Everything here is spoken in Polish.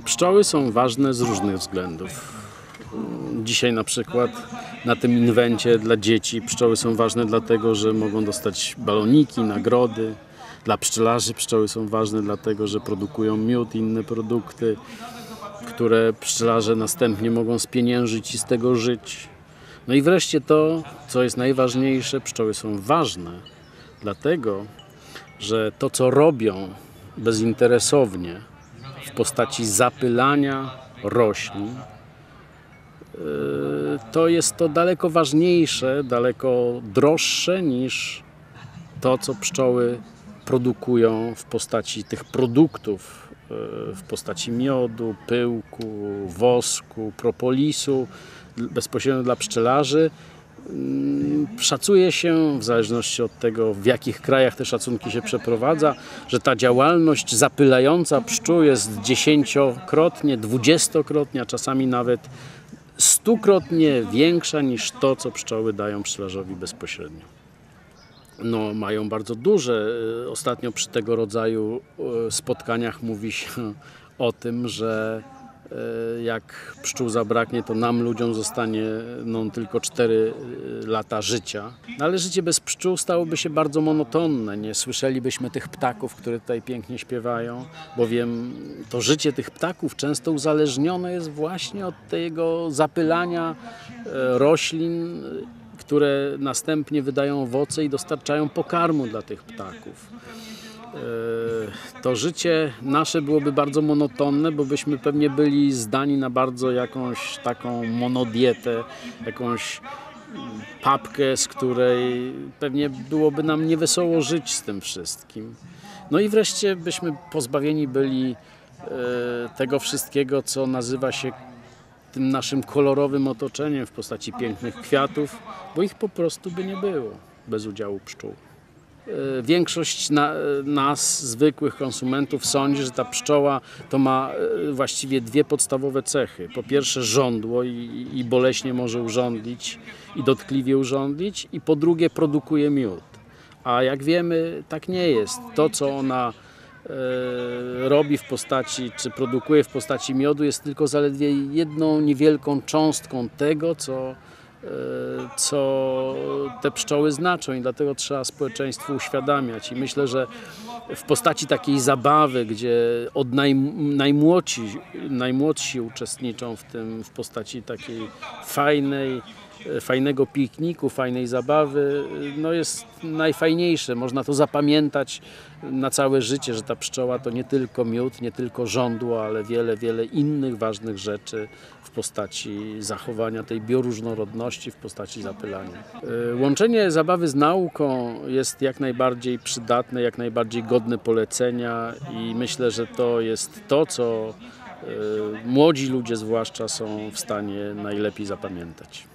Pszczoły są ważne z różnych względów. Dzisiaj na przykład na tym inwencie dla dzieci pszczoły są ważne dlatego, że mogą dostać baloniki, nagrody. Dla pszczelarzy pszczoły są ważne dlatego, że produkują miód i inne produkty, które pszczelarze następnie mogą spieniężyć i z tego żyć. No i wreszcie to, co jest najważniejsze, pszczoły są ważne dlatego, że to, co robią bezinteresownie postaci zapylania roślin, yy, to jest to daleko ważniejsze, daleko droższe niż to, co pszczoły produkują w postaci tych produktów, yy, w postaci miodu, pyłku, wosku, propolisu, bezpośrednio dla pszczelarzy. Mm, Szacuje się, w zależności od tego, w jakich krajach te szacunki się przeprowadza, że ta działalność zapylająca pszczół jest dziesięciokrotnie, dwudziestokrotnie, a czasami nawet stukrotnie większa niż to, co pszczoły dają pszczelarzowi bezpośrednio. No, mają bardzo duże. y, Ostatnio przy tego rodzaju y, spotkaniach mówi się o tym, że jak pszczół zabraknie, to nam ludziom zostanie no, tylko 4 lata życia. No, ale życie bez pszczół stałoby się bardzo monotonne. Nie słyszelibyśmy tych ptaków, które tutaj pięknie śpiewają, bowiem to życie tych ptaków często uzależnione jest właśnie od tego zapylania e, roślin które następnie wydają owoce i dostarczają pokarmu dla tych ptaków. E, To życie nasze byłoby bardzo monotonne, bo byśmy pewnie byli zdani na bardzo jakąś taką monodietę, jakąś papkę, z której pewnie byłoby nam niewesoło żyć z tym wszystkim. No i wreszcie byśmy pozbawieni byli e, tego wszystkiego, co nazywa się tym naszym kolorowym otoczeniem w postaci pięknych kwiatów, bo ich po prostu by nie było bez udziału pszczół. E, Większość na, nas, zwykłych konsumentów, sądzi, że ta pszczoła to ma e, właściwie dwie podstawowe cechy. Po pierwsze żądło i, i boleśnie może urządlić i dotkliwie urządlić i po drugie produkuje miód. A jak wiemy, tak nie jest. To, co ona robi w postaci, czy produkuje w postaci miodu, jest tylko zaledwie jedną niewielką cząstką tego, co, e, co te pszczoły znaczą i dlatego trzeba społeczeństwu uświadamiać. I myślę, że w postaci takiej zabawy, gdzie od naj, najmłodsi, najmłodsi uczestniczą w tym w postaci takiej fajnej, e, fajnego pikniku, fajnej zabawy, no jest najfajniejsze. Można to zapamiętać na całe życie, że ta pszczoła to nie tylko miód, nie tylko żądło, ale wiele, wiele innych ważnych rzeczy w postaci zachowania tej bioróżnorodności, w postaci zapylania. E, Łączenie zabawy z nauką jest jak najbardziej przydatne, jak najbardziej godne polecenia i myślę, że to jest to, co e, młodzi ludzie zwłaszcza są w stanie najlepiej zapamiętać.